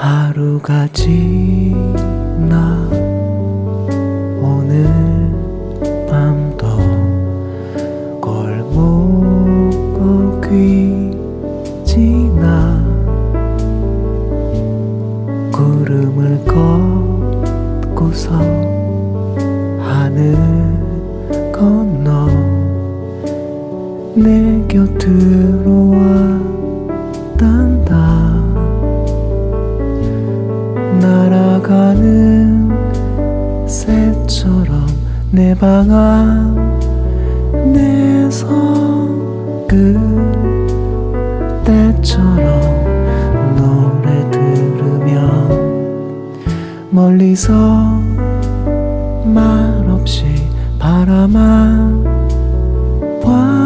하루가 지나 오늘 밤도 골목길이 지나 구름을 걷고서 하늘 건너 내 곁으로 왔 새처럼 내 방 안에서 그때처럼 노래 들으며 멀리서 말없이 바라만 봐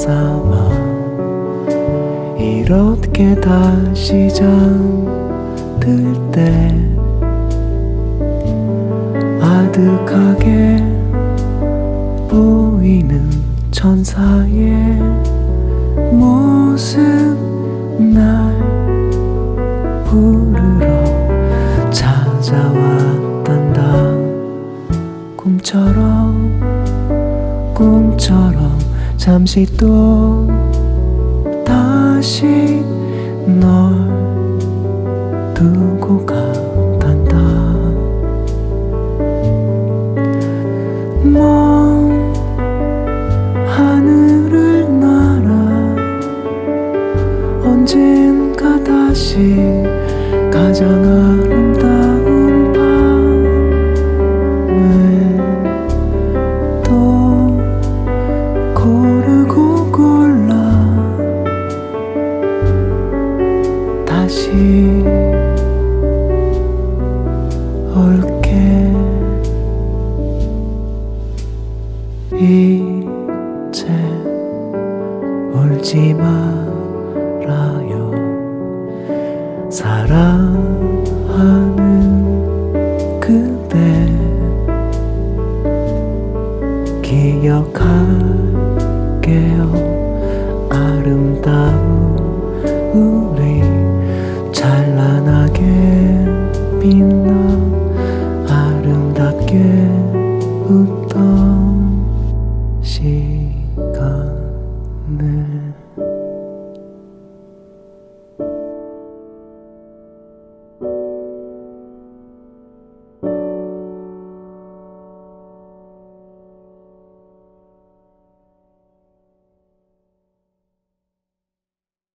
삼아 이렇게 다시 잠들 때 아득하게 보이는 천사의 모습 날 부르러 찾아왔단다. 꿈처럼 꿈처럼 잠시 또 다시 널 두고 가단다. 먼 하늘을 날아 언젠가 다시 가장 아름다운 올게 이제 울지 말아요. 사랑하는 그대 기억할게요. 아름다운 우리 찬란하게 빛